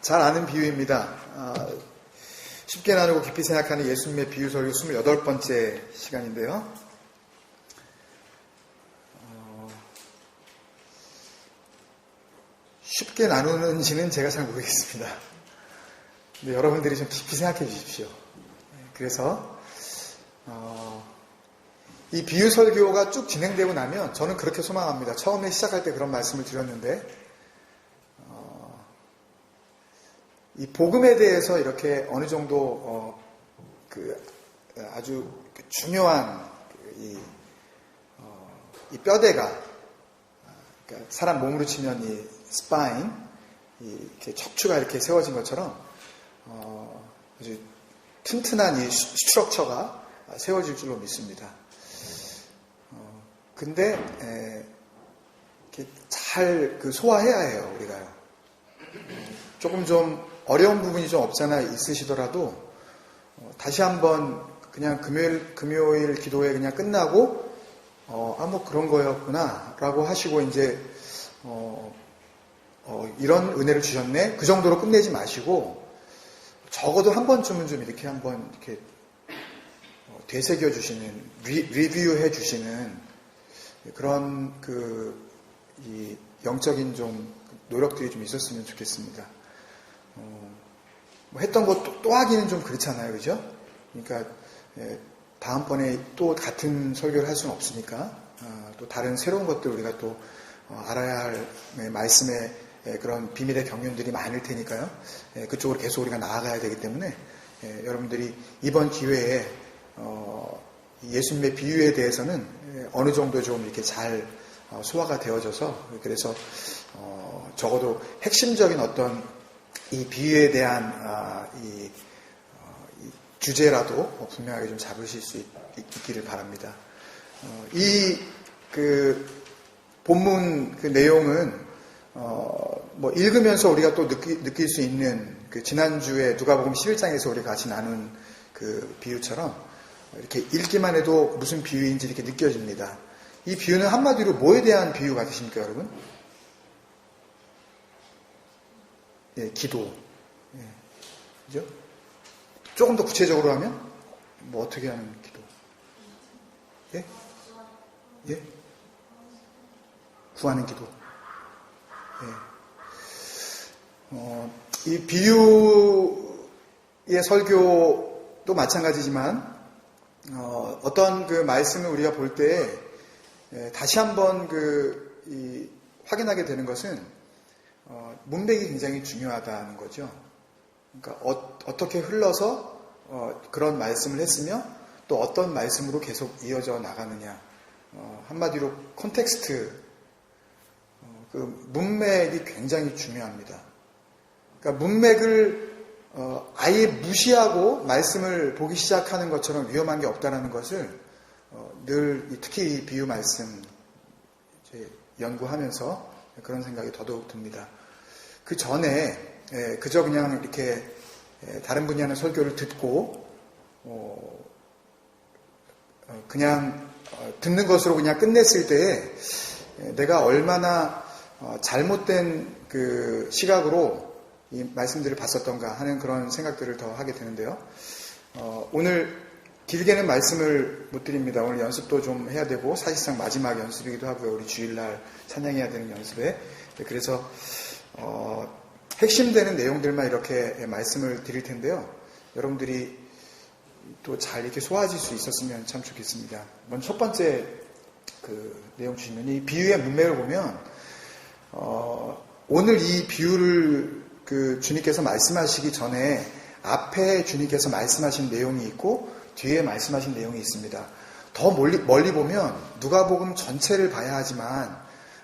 잘 아는 비유입니다. 아, 쉽게 나누고 깊이 생각하는 예수님의 비유 설교 28번째 시간인데요. 어, 쉽게 나누는지는 제가 잘 모르겠습니다. 근데 여러분들이 좀 깊이 생각해 주십시오. 그래서 어, 이 비유 설교가 쭉 진행되고 나면 저는 그렇게 소망합니다. 처음에 시작할 때 그런 말씀을 드렸는데 어, 이 복음에 대해서 이렇게 어느 정도 어, 그 아주 중요한 이, 어, 이 뼈대가 그러니까 사람 몸으로 치면 이 스파인 이렇게 척추가 이렇게 세워진 것처럼 어, 아주 튼튼한 이 스트럭처가 세워질 줄로 믿습니다. 어, 근데 에, 잘 그 소화해야 해요 우리가요. 조금 좀 어려운 부분이 좀 없잖아 있으시더라도 어, 다시 한번 그냥 금요일 금요일 기도회 그냥 끝나고 어, 아뭐 그런 거였구나라고 하시고 이제 어, 어, 이런 은혜를 주셨네 그 정도로 끝내지 마시고 적어도 한 번쯤은 좀 이렇게 한번 이렇게 어, 되새겨 주시는 리, 리뷰해 주시는 그런 그 이 영적인 좀 노력들이 좀 있었으면 좋겠습니다. 어, 뭐 했던 것또 하기는 좀 그렇잖아요, 그죠? 그러니까 예, 다음번에 또 같은 설교를 할 수는 없으니까 어, 또 다른 새로운 것들 우리가 또 어, 알아야 할 네, 말씀의 예, 그런 비밀의 경륜들이 많을 테니까요. 예, 그쪽으로 계속 우리가 나아가야 되기 때문에 예, 여러분들이 이번 기회에 어, 예수님의 비유에 대해서는 어느 정도 좀 이렇게 잘 어, 소화가 되어져서 그래서 어, 적어도 핵심적인 어떤 이 비유에 대한 아, 이, 이 주제라도 분명하게 좀 잡으실 수 있, 기를 바랍니다. 이그 본문 그 내용은 어, 뭐 읽으면서 우리가 또 느끼, 느낄 수 있는 그 지난주에 누가복음 11장에서 우리가 같이 나눈 그 비유처럼 이렇게 읽기만 해도 무슨 비유인지 이렇게 느껴집니다. 이 비유는 한마디로 뭐에 대한 비유 같으십니까, 여러분? 예, 기도. 예, 그죠? 조금 더 구체적으로 하면, 뭐 어떻게 하는 기도? 예? 예? 구하는 기도. 예. 어, 이 비유의 설교도 마찬가지지만, 어, 어떤 그 말씀을 우리가 볼때 예, 다시 한번 그, 이, 확인하게 되는 것은 어, 문맥이 굉장히 중요하다는 거죠. 그러니까 어, 떻게 흘러서 어, 그런 말씀을 했으며 또 어떤 말씀으로 계속 이어져 나가느냐. 어, 한마디로 콘텍스트, 어, 그 문맥이 굉장히 중요합니다. 그러니까 문맥을 어, 아예 무시하고 말씀을 보기 시작하는 것처럼 위험한 게 없다는 것을 어, 늘 특히 이 비유 말씀 연구하면서 그런 생각이 더더욱 듭니다. 그 전에 예, 그저 그냥 이렇게 예, 다른 분이 하는 설교를 듣고 어, 어, 그냥 듣는 것으로 그냥 끝냈을 때에 예, 내가 얼마나 잘못된 그 시각으로 이 말씀들을 봤었던가 하는 그런 생각들을 더 하게 되는데요. 오늘 길게는 말씀을 못 드립니다. 오늘 연습도 좀 해야 되고 사실상 마지막 연습이기도 하고요. 우리 주일날 찬양해야 되는 연습에 그래서 어, 핵심되는 내용들만 이렇게 말씀을 드릴 텐데요. 여러분들이 또 잘 이렇게 소화하실 수 있었으면 참 좋겠습니다. 먼저 첫 번째 그 내용 주시면 이 비유의 문맥을 보면 어, 오늘 이 비유를 그 주님께서 말씀하시기 전에 앞에 주님께서 말씀하신 내용이 있고 뒤에 말씀하신 내용이 있습니다. 더 멀리, 멀리 보면 누가복음 전체를 봐야 하지만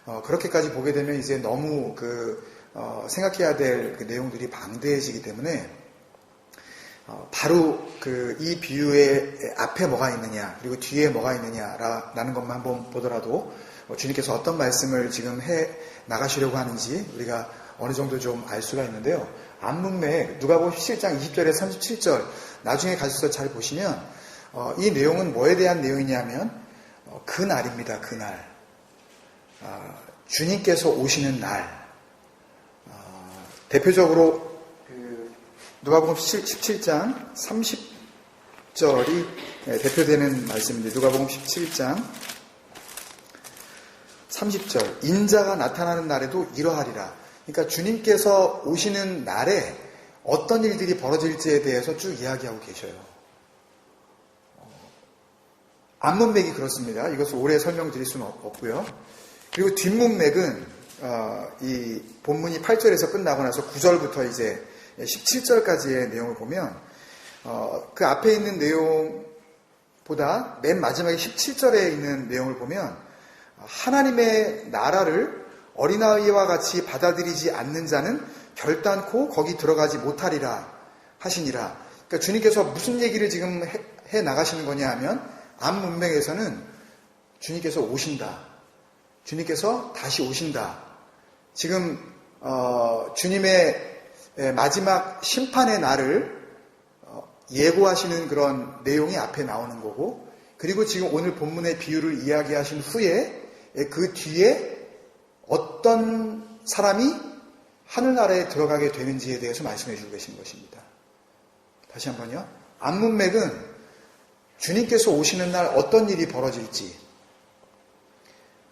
어, 그렇게까지 보게 되면 이제 너무 그 어, 생각해야 될 그 내용들이 방대해지기 때문에 어, 바로 그 이 비유의 앞에 뭐가 있느냐 그리고 뒤에 뭐가 있느냐라는 것만 한번 보더라도 어, 주님께서 어떤 말씀을 지금 해 나가시려고 하는지 우리가 어느 정도 좀 알 수가 있는데요. 안문맥 누가복음 17장 20절에 37절 나중에 가셔서 잘 보시면 어, 이 내용은 뭐에 대한 내용이냐면 어, 그 날입니다. 그날 어, 주님께서 오시는 날 어, 대표적으로 누가복음 17, 장 30절이 대표되는 말씀인데 누가복음 17장 30절 인자가 나타나는 날에도 이러하리라. 그러니까 주님께서 오시는 날에 어떤 일들이 벌어질지에 대해서 쭉 이야기하고 계셔요. 앞문맥이 그렇습니다. 이것을 오래 설명드릴 수는 없고요. 그리고 뒷문맥은 어, 이 본문이 8절에서 끝나고 나서 9절부터 이제 17절까지의 내용을 보면 어, 그 앞에 있는 내용보다 맨 마지막에 17절에 있는 내용을 보면 하나님의 나라를 어린아이와 같이 받아들이지 않는 자는 결단코 거기 들어가지 못하리라 하시니라. 그러니까 주님께서 무슨 얘기를 지금 해, 해 나가시는 거냐 하면 앞 문맥에서는 주님께서 오신다. 주님께서 다시 오신다. 지금 어, 주님의 마지막 심판의 날을 어, 예고하시는 그런 내용이 앞에 나오는 거고 그리고 지금 오늘 본문의 비유를 이야기하신 후에 그 뒤에 어떤 사람이 하늘나라에 들어가게 되는지에 대해서 말씀해 주고 계신 것입니다. 다시 한번요. 앞문맥은 주님께서 오시는 날 어떤 일이 벌어질지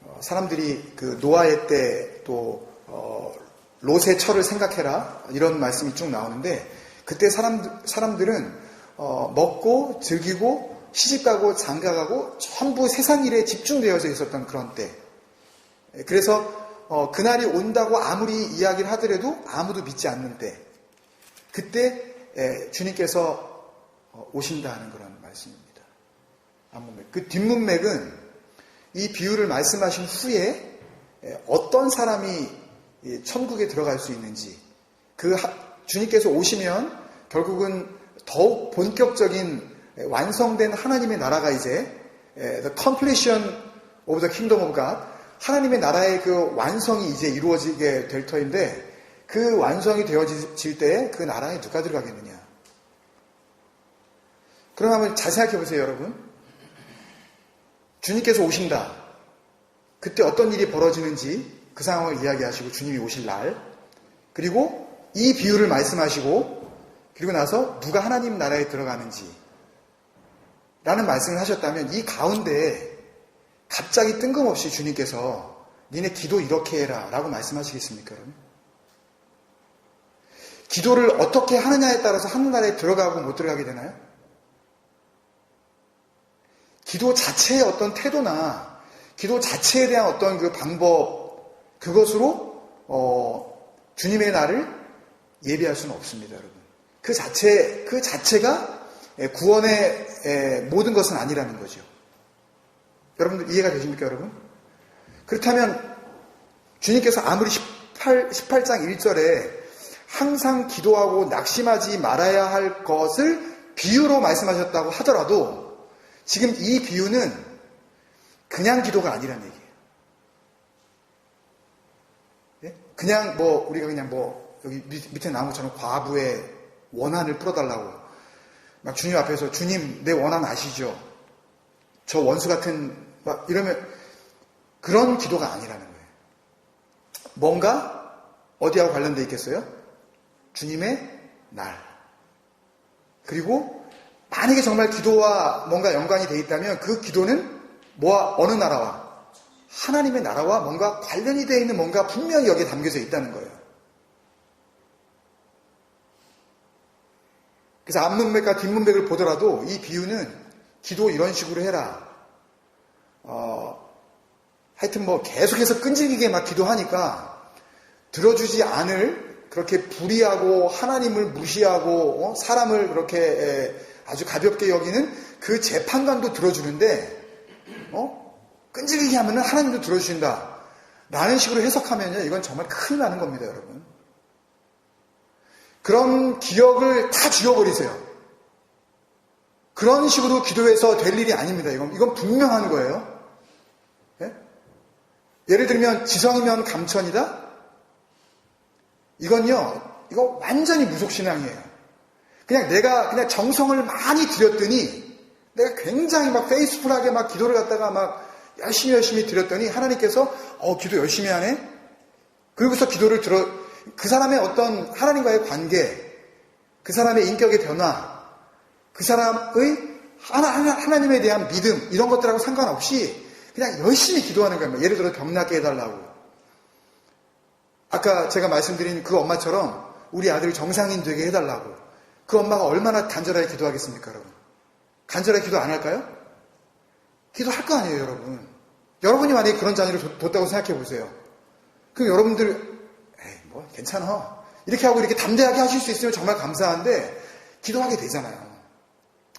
어, 사람들이 그 노아의 때또 어, 롯의 철을 생각해라 이런 말씀이 쭉 나오는데 그때 사람 사람들은 어, 먹고 즐기고 시집가고 장가가고 전부 세상 일에 집중되어져 있었던 그런 때. 그래서 어, 그날이 온다고 아무리 이야기를 하더라도 아무도 믿지 않는 때. 그때 에, 주님께서 어, 오신다는 그런 말씀입니다. 앞문맥. 그 뒷문맥은 이 비유를 말씀하신 후에 에, 어떤 사람이 천국에 들어갈 수 있는지 그 하, 주님께서 오시면 결국은 더욱 본격적인 완성된 하나님의 나라가 이제 the completion of the kingdom of God 하나님의 나라의 그 완성이 이제 이루어지게 될 터인데 그 완성이 되어질 때 그 나라에 누가 들어가겠느냐? 그럼 한번 잘 생각해 보세요, 여러분. 주님께서 오신다. 그때 어떤 일이 벌어지는지 그 상황을 이야기하시고 주님이 오실 날, 그리고 이 비유를 말씀하시고, 그리고 나서 누가 하나님 나라에 들어가는지, 라는 말씀을 하셨다면 이 가운데 갑자기 뜬금없이 주님께서 니네 기도 이렇게 해라 라고 말씀하시겠습니까, 여러분? 기도를 어떻게 하느냐에 따라서 하늘나라에 들어가고 못 들어가게 되나요? 기도 자체의 어떤 태도나 기도 자체에 대한 어떤 그 방법 그것으로 어, 주님의 날을 예비할 수는 없습니다, 여러분. 그 자체 그 자체가 구원의 모든 것은 아니라는 거죠. 여러분들 이해가 되십니까, 여러분? 그렇다면 주님께서 아무리 18, 18장 1절에 항상 기도하고 낙심하지 말아야 할 것을 비유로 말씀하셨다고 하더라도 지금 이 비유는 그냥 기도가 아니라는 얘기예요. 예? 그냥 뭐 우리가 그냥 뭐 여기 밑에 나온 것처럼 과부의 원한을 풀어달라고 막 주님 앞에서 주님 내 원한 아시죠? 저 원수 같은 막 이러면 그런 기도가 아니라는 거예요. 뭔가 어디하고 관련돼 있겠어요? 주님의 날. 그리고 만약에 정말 기도와 뭔가 연관이 돼 있다면 그 기도는 뭐와 어느 나라와 하나님의 나라와 뭔가 관련이 되어 있는 뭔가 분명히 여기에 담겨져 있다는 거예요. 그래서 앞문맥과 뒷문맥을 보더라도 이 비유는 기도 이런 식으로 해라. 어, 하여튼 뭐 계속해서 끈질기게 막 기도하니까 들어주지 않을 그렇게 불의하고 하나님을 무시하고 어? 사람을 그렇게 아주 가볍게 여기는 그 재판관도 들어주는데 어? 끈질기게 하면은 하나님도 들어주신다. 라는 식으로 해석하면요. 이건 정말 큰일 나는 겁니다, 여러분. 그런 기억을 다 지워버리세요. 그런 식으로 기도해서 될 일이 아닙니다. 이건, 이건 분명한 거예요. 예를 들면 지성이면 감천이다? 이건요, 이거 완전히 무속신앙이에요. 그냥 내가 그냥 정성을 많이 들였더니 내가 굉장히 막 페이스풀하게 막 기도를 갖다가 막 열심히 열심히 드렸더니 하나님께서 어 기도 열심히 하네. 그리고서 기도를 들어 그 사람의 어떤 하나님과의 관계 그 사람의 인격의 변화, 그 사람의 하나, 하나, 하나님에 대한 믿음, 이런 것들하고 상관없이 그냥 열심히 기도하는 거예요. 예를 들어 병 낫게 해달라고. 아까 제가 말씀드린 그 엄마처럼 우리 아들이 정상인 되게 해달라고. 그 엄마가 얼마나 간절하게 기도하겠습니까, 여러분? 간절하게 기도 안 할까요? 기도할 거 아니에요, 여러분. 여러분이 만약에 그런 자녀를 뒀다고 생각해 보세요. 그럼 여러분들, 에이, 뭐, 괜찮아. 이렇게 하고 이렇게 담대하게 하실 수 있으면 정말 감사한데, 기도하게 되잖아요.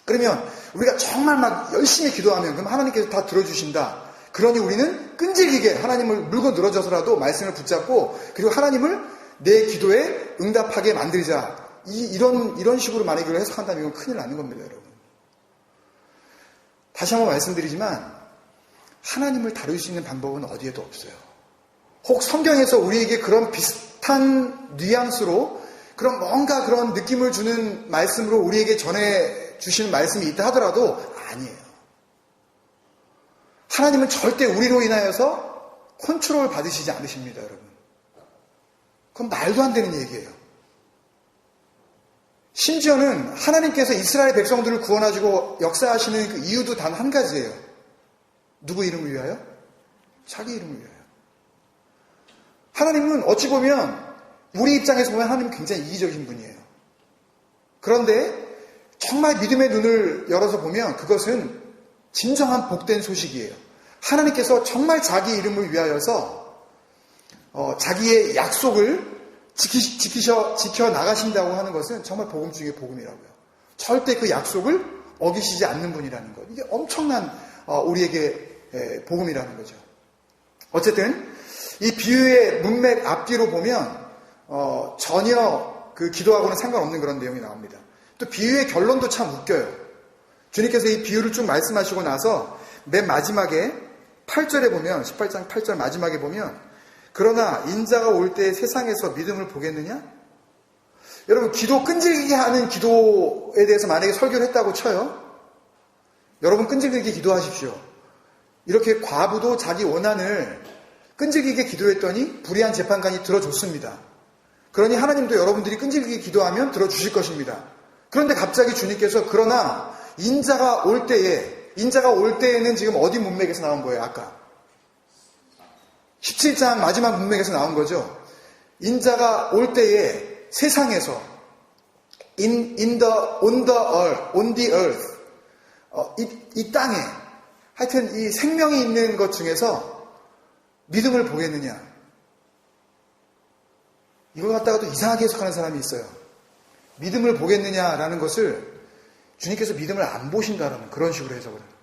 그러면 우리가 정말 막 열심히 기도하면, 그럼 하나님께서 다 들어주신다. 그러니 우리는 끈질기게 하나님을 물고 늘어져서라도 말씀을 붙잡고, 그리고 하나님을 내 기도에 응답하게 만들자. 이, 런 이런 식으로 만약에 해석한다면 이건 큰일 나는 겁니다, 여러분. 다시 한번 말씀드리지만, 하나님을 다룰 수 있는 방법은 어디에도 없어요. 혹 성경에서 우리에게 그런 비슷한 뉘앙스로 그런 뭔가 그런 느낌을 주는 말씀으로 우리에게 전해 주시는 말씀이 있다 하더라도 아니에요. 하나님은 절대 우리로 인하여서 컨트롤 받으시지 않으십니다, 여러분. 그건 말도 안 되는 얘기예요. 심지어는 하나님께서 이스라엘 백성들을 구원하시고 역사하시는 그 이유도 단 한 가지예요. 누구 이름을 위하여? 자기 이름을 위하여. 하나님은 어찌 보면 우리 입장에서 보면 하나님은 굉장히 이기적인 분이에요. 그런데 정말 믿음의 눈을 열어서 보면 그것은 진정한 복된 소식이에요. 하나님께서 정말 자기 이름을 위하여서 어, 자기의 약속을 지키, 지키셔, 지켜 나가신다고 하는 것은 정말 복음 중에 복음이라고요. 절대 그 약속을 어기시지 않는 분이라는 것. 이게 엄청난 어, 우리에게 복음이라는 거죠. 어쨌든 이 비유의 문맥 앞뒤로 보면 어, 전혀 그 기도하고는 상관없는 그런 내용이 나옵니다. 또 비유의 결론도 참 웃겨요. 주님께서 이 비유를 쭉 말씀하시고 나서 맨 마지막에 8절에 보면 18장 8절 마지막에 보면 그러나 인자가 올 때 세상에서 믿음을 보겠느냐? 여러분 기도 끈질기게 하는 기도에 대해서 만약에 설교를 했다고 쳐요. 여러분 끈질기게 기도하십시오. 이렇게 과부도 자기 원한을 끈질기게 기도했더니 불의한 재판관이 들어줬습니다. 그러니 하나님도 여러분들이 끈질기게 기도하면 들어주실 것입니다. 그런데 갑자기 주님께서 그러나 인자가 올 때에 인자가 올 때에는 지금 어디 문맥에서 나온 거예요? 아까 17장 마지막 문맥에서 나온 거죠. 인자가 올 때에 세상에서 in, in the, on the earth, on the earth 어, 이, 이 땅에 하여튼 이 생명이 있는 것 중에서 믿음을 보겠느냐 이걸 갖다가 또 이상하게 해석하는 사람이 있어요. 믿음을 보겠느냐라는 것을 주님께서 믿음을 안 보신다라는 그런 식으로 해석을 해요.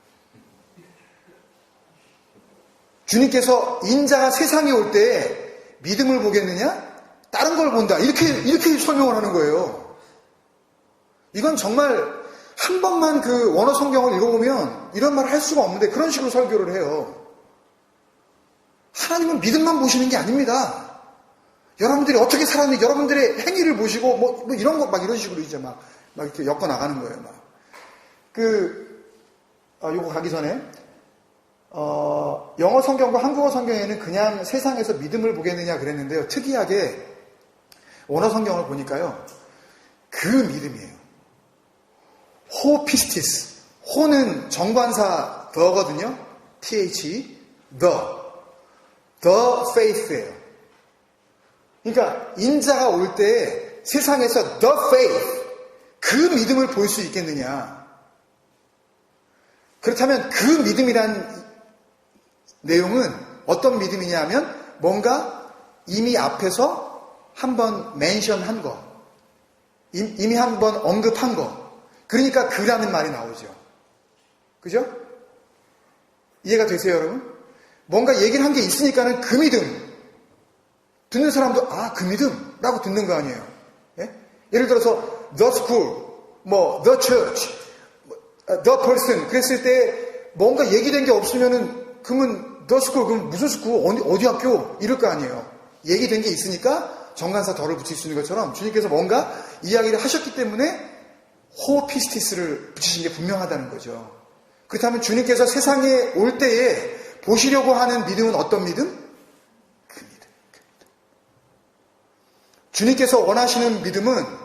주님께서 인자가 세상에 올 때 믿음을 보겠느냐? 다른 걸 본다. 이렇게, 이렇게 설명을 하는 거예요. 이건 정말 한 번만 그 원어 성경을 읽어보면 이런 말을 할 수가 없는데 그런 식으로 설교를 해요. 하나님은 믿음만 보시는 게 아닙니다. 여러분들이 어떻게 살았는지 여러분들의 행위를 보시고 뭐, 뭐 이런 거 막 이런 식으로 이제 막, 막 이렇게 엮어 나가는 거예요. 막. 그, 아, 요거 가기 전에 어, 영어 성경과 한국어 성경에는 그냥 세상에서 믿음을 보겠느냐 그랬는데요. 특이하게 원어 성경을 보니까요. 그 믿음이에요. 호피스티스. 호는 정관사 더거든요. th, the. the faith예요. 그러니까 인자가 올 때 세상에서 the faith, 그 믿음을 볼 수 있겠느냐. 그렇다면 그 믿음이란 내용은 어떤 믿음이냐 하면 뭔가 이미 앞에서 한번 멘션 한 거, 이미 한 번 언급한 거. 그러니까 그라는 말이 나오죠. 그죠? 이해가 되세요, 여러분? 뭔가 얘기를 한 게 있으니까는 그 믿음. 듣는 사람도 아, 그 믿음? 라고 듣는 거 아니에요. 예? 예를 들어서 the school, 뭐 the church, the person 그랬을 때 뭔가 얘기된 게 없으면은 그러면 너 스쿨 그럼 무슨 스쿨 어디, 어디 학교 이럴 거 아니에요. 얘기된 게 있으니까 정관사 덜을 붙일 수 있는 것처럼 주님께서 뭔가 이야기를 하셨기 때문에 호피스티스를 붙이신 게 분명하다는 거죠. 그렇다면 주님께서 세상에 올 때에 보시려고 하는 믿음은 어떤 믿음? 그 믿음. 그 믿음. 주님께서 원하시는 믿음은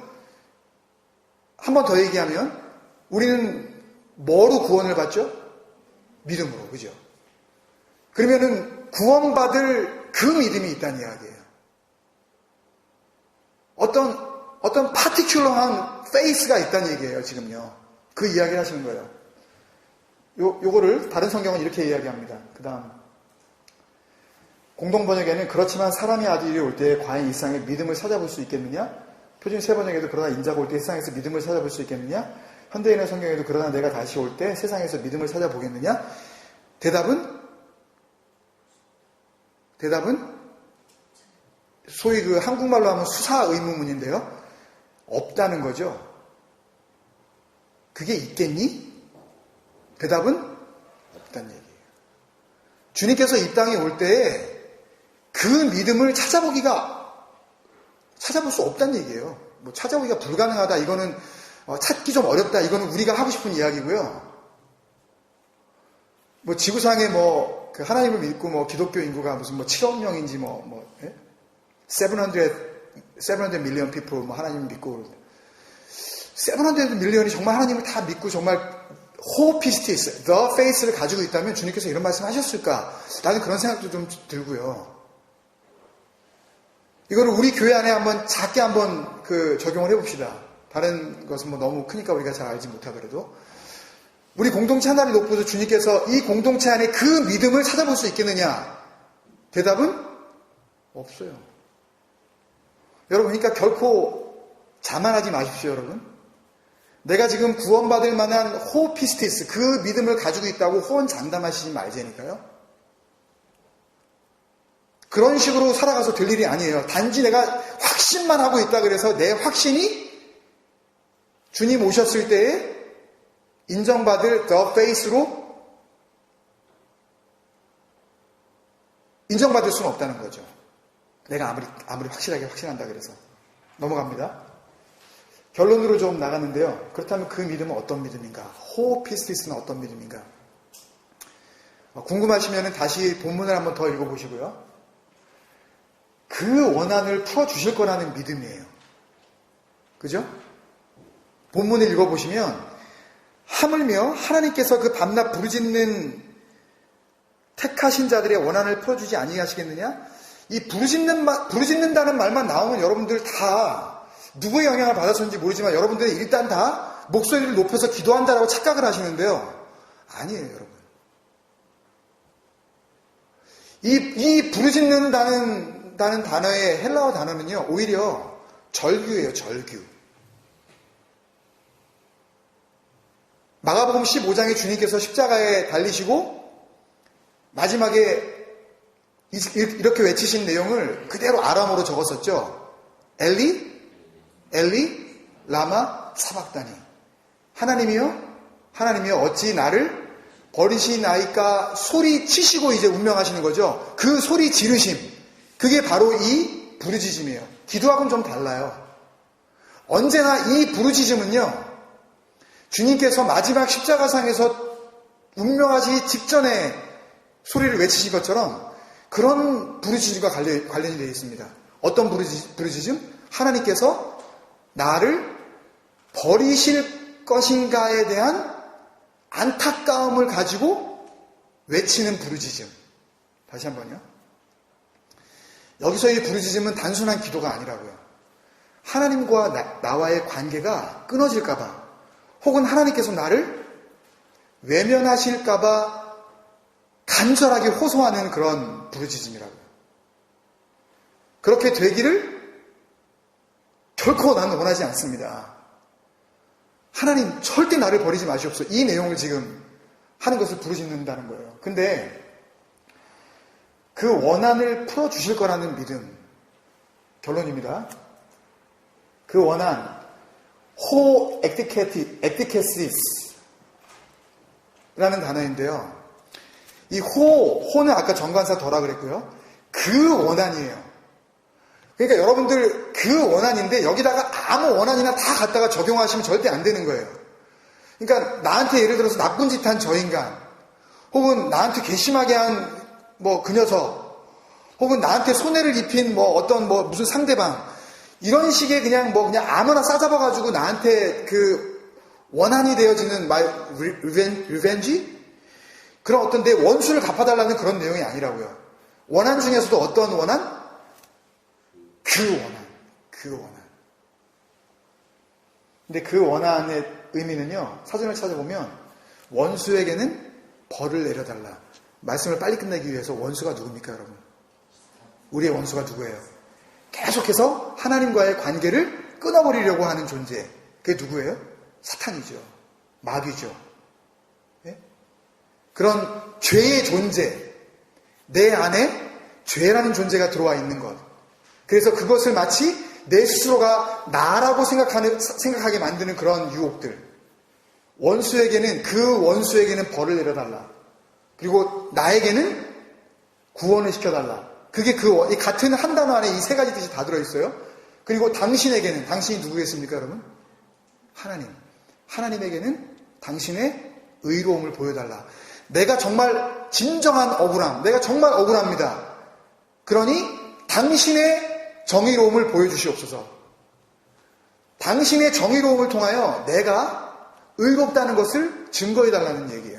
한 번 더 얘기하면 우리는 뭐로 구원을 받죠? 믿음으로, 그죠? 그러면은 구원받을 그 믿음이 있다는 이야기예요. 어떤, 어떤 파티큘러한 페이스가 있다는 얘기예요, 지금요. 그 이야기를 하시는 거예요. 요, 요거를 다른 성경은 이렇게 이야기합니다. 그 다음. 공동번역에는 그렇지만 사람의 아들이 올때 과연 이 세상에 믿음을 찾아볼 수 있겠느냐? 표준 세번역에도 그러나 인자가 올 때 세상에서 믿음을 찾아볼 수 있겠느냐? 현대인의 성경에도 그러나 내가 다시 올 때 세상에서 믿음을 찾아보겠느냐? 대답은 대답은 소위 그 한국말로 하면 수사 의무문인데요. 없다는 거죠. 그게 있겠니? 대답은 없다는 얘기예요. 주님께서 이 땅에 올 때에 그 믿음을 찾아보기가 찾아볼 수 없다는 얘기예요. 뭐 찾아보기가 불가능하다. 이거는 어, 찾기 좀 어렵다. 이거는 우리가 하고 싶은 이야기고요. 뭐 지구상에 뭐 그 하나님을 믿고 뭐 기독교 인구가 무슨 뭐 7억 명인지 뭐, 뭐, 예? 700, 700 million people 뭐 하나님을 믿고 700 million이 정말 하나님을 다 믿고 정말 호피스티스, the faith를 가지고 있다면 주님께서 이런 말씀 하셨을까? 나는 그런 생각도 좀 들고요. 이거를 우리 교회 안에 한번 작게 한번 그 적용을 해봅시다. 다른 것은 뭐 너무 크니까 우리가 잘 알지 못하더라도. 우리 공동체 하나를 높여서 주님께서 이 공동체 안에 그 믿음을 찾아볼 수 있겠느냐? 대답은 없어요. 여러분, 그러니까 결코 자만하지 마십시오, 여러분. 내가 지금 구원받을 만한 호피스티스, 그 믿음을 가지고 있다고 호언 장담하시지 말자니까요. 그런 식으로 살아가서 될 일이 아니에요. 단지 내가 확신만 하고 있다 그래서 내 확신이 주님 오셨을 때에 인정받을 the face로 인정받을 수는 없다는 거죠. 내가 아무리, 아무리 확실하게 확신한다 그래서. 넘어갑니다. 결론으로 좀 나갔는데요. 그렇다면 그 믿음은 어떤 믿음인가? 호피스티스는 어떤 믿음인가? 어, 궁금하시면 다시 본문을 한번 더 읽어보시고요. 그 원한을 풀어주실 거라는 믿음이에요. 그죠? 본문을 읽어보시면 하물며 하나님께서 그 밤낮 부르짖는 택하신 자들의 원한을 풀어주지 아니하시겠느냐? 이 부르짖는 부르짖는다는 말만 나오면 여러분들 다 누구의 영향을 받았는지 모르지만 여러분들이 일단 다 목소리를 높여서 기도한다라고 착각을 하시는데요. 아니에요, 여러분. 이, 이 부르짖는다는 다는 단어의 헬라어 단어는요, 오히려 절규예요, 절규. 마가복음 15장에 주님께서 십자가에 달리시고 마지막에 이렇게 외치신 내용을 그대로 아람어로 적었었죠. 엘리, 엘리, 라마, 사박다니. 하나님이요, 하나님이요, 어찌 나를 버리시나이까 소리 치시고 이제 운명하시는 거죠. 그 소리 지르심. 그게 바로 이 부르짖음이에요. 기도하고는 좀 달라요. 언제나 이 부르짖음은요, 주님께서 마지막 십자가상에서 운명하시기 직전에 소리를 외치신 것처럼 그런 부르짖음과 관련, 관련이 되어 있습니다. 어떤 부르짖음? 하나님께서 나를 버리실 것인가에 대한 안타까움을 가지고 외치는 부르짖음. 다시 한번요. 여기서 이 부르짖음은 단순한 기도가 아니라고요. 하나님과 나, 와의 관계가 끊어질까봐 혹은 하나님께서 나를 외면하실까봐 간절하게 호소하는 그런 부르짖음이라고요. 그렇게 되기를 결코 나는 원하지 않습니다. 하나님 절대 나를 버리지 마시옵소서. 이 내용을 지금 하는 것을 부르짖는다는 거예요. 근데 그 원한을 풀어주실 거라는 믿음. 결론입니다. 그 원한, 호 엑티케티, 엑티케시스 라는 단어인데요. 이 호, 호는 아까 정관사 더라 그랬고요. 그 원한이에요. 그러니까 여러분들 그 원한인데 여기다가 아무 원한이나 다 갖다가 적용하시면 절대 안 되는 거예요. 그러니까 나한테 예를 들어서 나쁜 짓 한 저 인간, 혹은 나한테 괘씸하게 한 뭐 그 녀석, 혹은 나한테 손해를 입힌 뭐 어떤 뭐 무슨 상대방, 이런 식의 그냥 뭐 그냥 아무나 싸잡아가지고 나한테 그 원한이 되어지는 말 리벤, 리벤지 그런 어떤 내 원수를 갚아달라는 그런 내용이 아니라고요. 원한 중에서도 어떤 원한? 그 원한, 그 원한. 근데 그 원한의 의미는요, 사전을 찾아보면 원수에게는 벌을 내려달라. 말씀을 빨리 끝내기 위해서 원수가 누굽니까, 여러분? 우리의 원수가 누구예요? 계속해서 하나님과의 관계를 끊어버리려고 하는 존재. 그게 누구예요? 사탄이죠. 마귀죠. 예? 그런 죄의 존재. 내 안에 죄라는 존재가 들어와 있는 것. 그래서 그것을 마치 내 스스로가 나라고 생각하는, 생각하게 만드는 그런 유혹들. 원수에게는, 그 원수에게는 벌을 내려달라. 그리고 나에게는 구원을 시켜달라. 그게 그, 같은 한 단어 안에 이 세 가지 뜻이 다 들어있어요. 그리고 당신에게는, 당신이 누구겠습니까, 여러분? 하나님. 하나님에게는 당신의 의로움을 보여달라. 내가 정말 진정한 억울함, 내가 정말 억울합니다. 그러니 당신의 정의로움을 보여주시옵소서. 당신의 정의로움을 통하여 내가 의롭다는 것을 증거해달라는 얘기예요.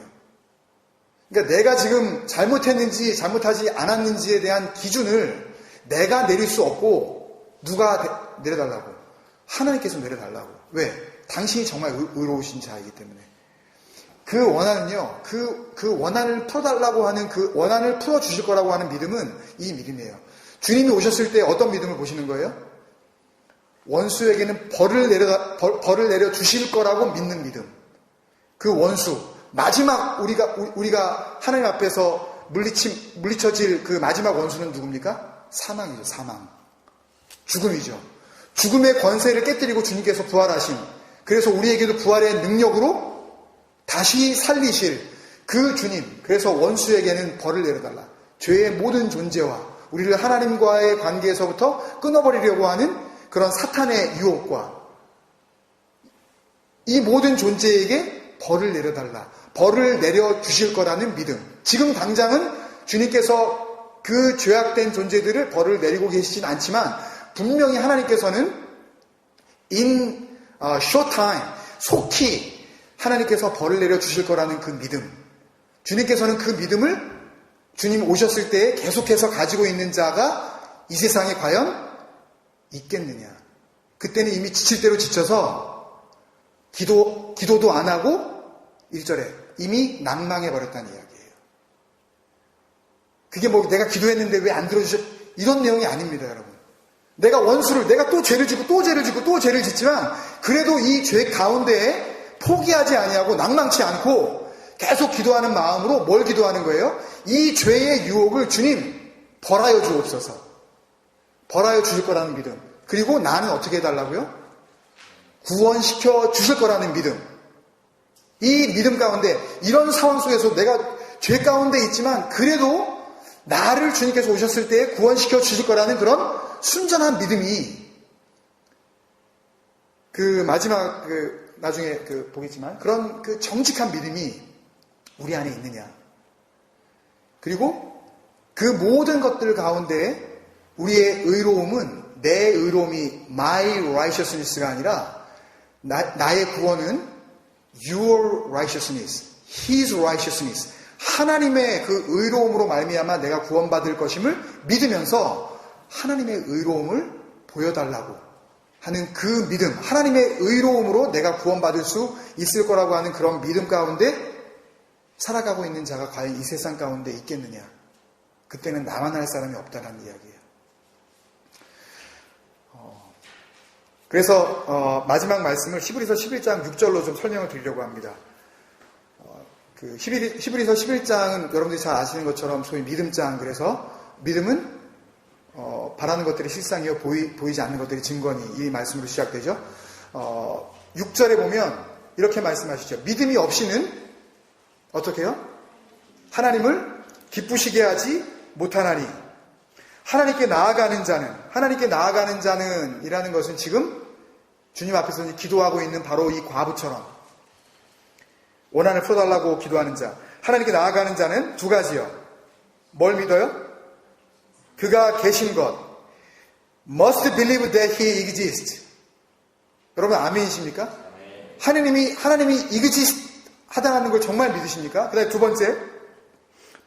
그러니까 내가 지금 잘못했는지 잘못하지 않았는지에 대한 기준을 내가 내릴 수 없고 누가 대- 내려달라고? 하나님께서 내려달라고. 왜? 당신이 정말 의- 의로우신 자이기 때문에. 그 원한은요, 그, 그 원한을 풀어달라고 하는 그 원한을 풀어주실 거라고 하는 믿음은 이 믿음이에요. 주님이 오셨을 때 어떤 믿음을 보시는 거예요? 원수에게는 벌을 내려, 벌, 벌을 내려 주실 거라고 믿는 믿음. 그 원수, 마지막 우리가, 우리- 우리가 하나님 앞에서 물리치, 물리쳐질 그 마지막 원수는 누굽니까? 사망이죠, 사망. 죽음이죠. 죽음의 권세를 깨뜨리고 주님께서 부활하신, 그래서 우리에게도 부활의 능력으로 다시 살리실 그 주님. 그래서 원수에게는 벌을 내려달라. 죄의 모든 존재와 우리를 하나님과의 관계에서부터 끊어버리려고 하는 그런 사탄의 유혹과 이 모든 존재에게 벌을 내려달라. 벌을 내려 주실 거라는 믿음. 지금 당장은 주님께서 그 죄악된 존재들을 벌을 내리고 계시진 않지만 분명히 하나님께서는 in a short time 속히 하나님께서 벌을 내려 주실 거라는 그 믿음. 주님께서는 그 믿음을 주님 오셨을 때 계속해서 가지고 있는 자가 이 세상에 과연 있겠느냐. 그때는 이미 지칠 대로 지쳐서 기도, 기도도 안 하고 1절에 이미 낭망해 버렸다는 이야기예요. 그게 뭐 내가 기도했는데 왜 안 들어주셨, 이런 내용이 아닙니다, 여러분. 내가 원수를, 내가 또 죄를 짓고 또 죄를 짓고 또 죄를 짓지만 그래도 이 죄 가운데에 포기하지 아니하고 낭망치 않고 계속 기도하는 마음으로 뭘 기도하는 거예요? 이 죄의 유혹을 주님 벌하여 주옵소서. 벌하여 주실 거라는 믿음. 그리고 나는 어떻게 해달라고요? 구원시켜 주실 거라는 믿음. 이 믿음 가운데 이런 상황 속에서 내가 죄 가운데 있지만 그래도 나를 주님께서 오셨을 때 구원시켜 주실 거라는 그런 순전한 믿음이 그 마지막 그 나중에 그 보겠지만 그런 그 정직한 믿음이 우리 안에 있느냐. 그리고 그 모든 것들 가운데 우리의 의로움은 내 의로움이 my righteousness가 아니라 나, 나의 구원은 your righteousness, his righteousness. 하나님의 그 의로움으로 말미암아 내가 구원받을 것임을 믿으면서 하나님의 의로움을 보여달라고 하는 그 믿음, 하나님의 의로움으로 내가 구원받을 수 있을 거라고 하는 그런 믿음 가운데 살아가고 있는 자가 과연 이 세상 가운데 있겠느냐? 그때는 나만 할 사람이 없다는 이야기예요. 어, 그래서 어, 마지막 말씀을 히브리서 11장 6절로 좀 설명을 드리려고 합니다. 어, 그 히브리, 히브리서 11장은 여러분들이 잘 아시는 것처럼 소위 믿음장 그래서 믿음은 어, 바라는 것들이 실상이요 보이, 보이지 않는 것들이 증거니 이 말씀으로 시작되죠. 어, 6절에 보면 이렇게 말씀하시죠. 믿음이 없이는 어떻게 해요? 하나님을 기쁘시게 하지 못하나니 하나님께 나아가는 자는 하나님께 나아가는 자는 이라는 것은 지금 주님 앞에서 기도하고 있는 바로 이 과부처럼 원한을 풀어달라고 기도하는 자 하나님께 나아가는 자는 두 가지요. 뭘 믿어요? 그가 계신 것 must believe that he exists. 여러분 아멘이십니까? 하나님이 하나님이 exist 하다는 걸 정말 믿으십니까? 그다음에 두 번째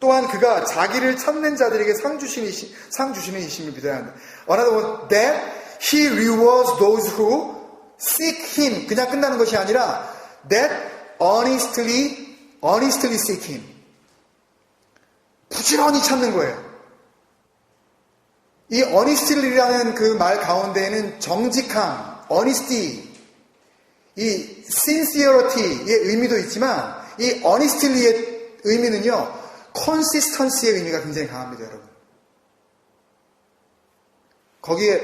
또한 그가 자기를 찾는 자들에게 상 주시는 이시- 상 주시는 이심을 믿어야 한다. Another one, that he rewards those who seek him. 그냥 끝나는 것이 아니라 that honestly honestly seek him. 부지런히 찾는 거예요. 이 honestly라는 그 말 가운데에는 정직함, honesty, 이 sincerity의 의미도 있지만 이 honestly의 의미는요, consistency의 의미가 굉장히 강합니다, 여러분. 거기에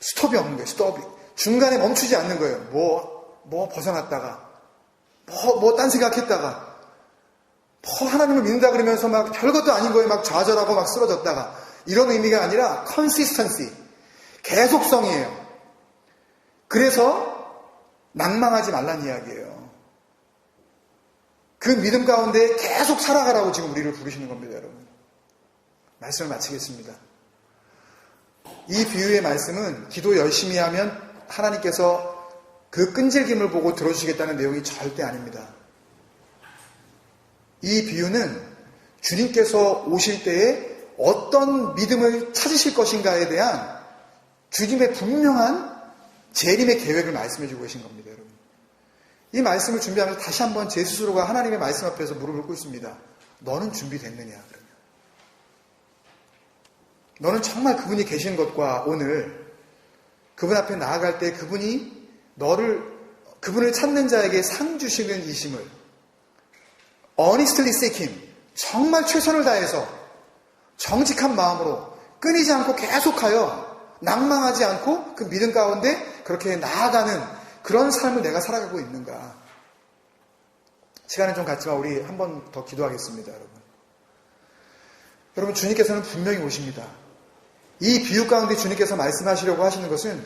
스톱이 없는 거예요, 스톱이. 중간에 멈추지 않는 거예요. 뭐, 뭐 벗어났다가, 뭐, 뭐 딴 생각했다가, 뭐 하나님을 믿는다 그러면서 막 별것도 아닌 거에 막 좌절하고 막 쓰러졌다가, 이런 의미가 아니라 consistency, 계속성이에요. 그래서 낭망하지 말란 이야기예요. 그 믿음 가운데 계속 살아가라고 지금 우리를 부르시는 겁니다, 여러분. 말씀을 마치겠습니다. 이 비유의 말씀은 기도 열심히 하면 하나님께서 그 끈질김을 보고 들어주시겠다는 내용이 절대 아닙니다. 이 비유는 주님께서 오실 때에 어떤 믿음을 찾으실 것인가에 대한 주님의 분명한 재림의 계획을 말씀해 주고 계신 겁니다, 여러분. 이 말씀을 준비하면서 다시 한번 제 스스로가 하나님의 말씀 앞에서 무릎을 꿇습니다. 너는 준비됐느냐, 그러면. 너는 정말 그분이 계신 것과 오늘 그분 앞에 나아갈 때 그분이 너를, 그분을 찾는 자에게 상 주시는 이심을 honestly seek him. 정말 최선을 다해서 정직한 마음으로 끊이지 않고 계속하여 낭망하지 않고 그 믿음 가운데 그렇게 나아가는 그런 삶을 내가 살아가고 있는가. 시간은 좀 갔지만 우리 한 번 더 기도하겠습니다, 여러분. 여러분, 주님께서는 분명히 오십니다. 이 비유 가운데 주님께서 말씀하시려고 하시는 것은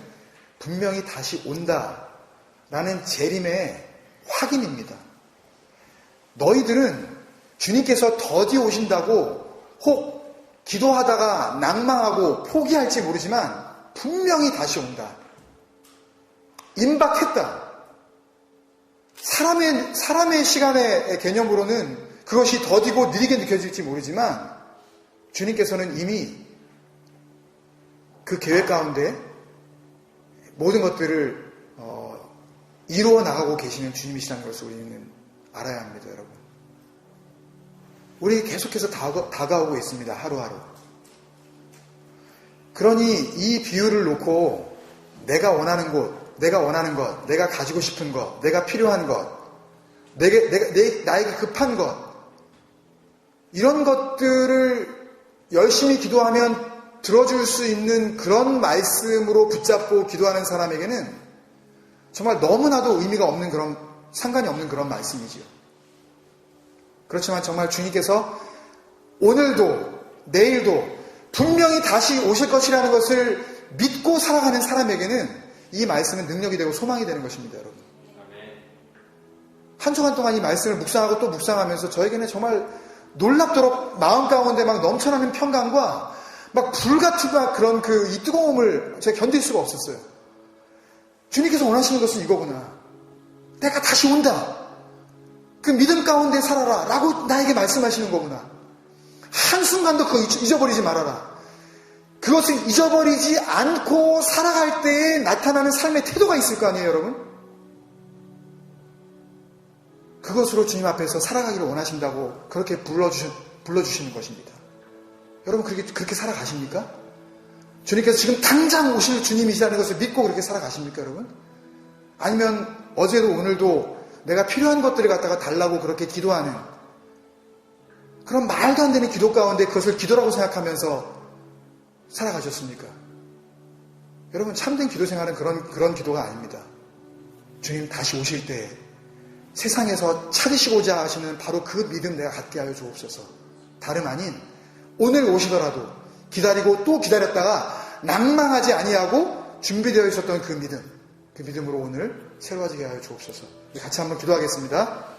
분명히 다시 온다. 라는 재림의 확인입니다. 너희들은 주님께서 더디 오신다고 혹 기도하다가 낭망하고 포기할지 모르지만 분명히 다시 온다. 임박했다. 사람의, 사람의 시간의 개념으로는 그것이 더디고 느리게 느껴질지 모르지만 주님께서는 이미 그 계획 가운데 모든 것들을 어, 이루어 나가고 계시는 주님이시라는 것을 우리는 알아야 합니다, 여러분. 우리 계속해서 다가, 다가오고 있습니다, 하루하루. 그러니 이 비유를 놓고 내가 원하는 곳, 내가 원하는 것, 내가 가지고 싶은 것, 내가 필요한 것, 내게, 내가, 내, 나에게 급한 것, 이런 것들을 열심히 기도하면 들어줄 수 있는 그런 말씀으로 붙잡고 기도하는 사람에게는 정말 너무나도 의미가 없는 그런, 상관이 없는 그런 말씀이지요. 그렇지만 정말 주님께서 오늘도, 내일도 분명히 다시 오실 것이라는 것을 믿고 살아가는 사람에게는 이 말씀은 능력이 되고 소망이 되는 것입니다, 여러분. 한 주간 동안 이 말씀을 묵상하고 또 묵상하면서 저에게는 정말 놀랍도록 마음 가운데 막 넘쳐나는 평강과 막 불같은 막 그런 그 이 뜨거움을 제가 견딜 수가 없었어요. 주님께서 원하시는 것은 이거구나. 내가 다시 온다. 그 믿음 가운데 살아라. 라고 나에게 말씀하시는 거구나. 한순간도 그거 잊어버리지 말아라. 그것을 잊어버리지 않고 살아갈 때에 나타나는 삶의 태도가 있을 거 아니에요, 여러분? 그것으로 주님 앞에서 살아가기를 원하신다고 그렇게 불러주시, 불러주시는 것입니다. 여러분, 그렇게, 그렇게 살아가십니까? 주님께서 지금 당장 오실 주님이시라는 것을 믿고 그렇게 살아가십니까, 여러분? 아니면 어제도 오늘도 내가 필요한 것들을 갖다가 달라고 그렇게 기도하는 그런 말도 안 되는 기도 가운데 그것을 기도라고 생각하면서 살아가셨습니까? 여러분, 참된 기도 생활은 그런, 그런 기도가 아닙니다. 주님 다시 오실 때 세상에서 찾으시고자 하시는 바로 그 믿음 내가 갖게 하여 주옵소서. 다름 아닌 오늘 오시더라도 기다리고 또 기다렸다가 낭망하지 아니하고 준비되어 있었던 그 믿음, 그 믿음으로 오늘 새로워지게 하여 주옵소서. 같이 한번 기도하겠습니다.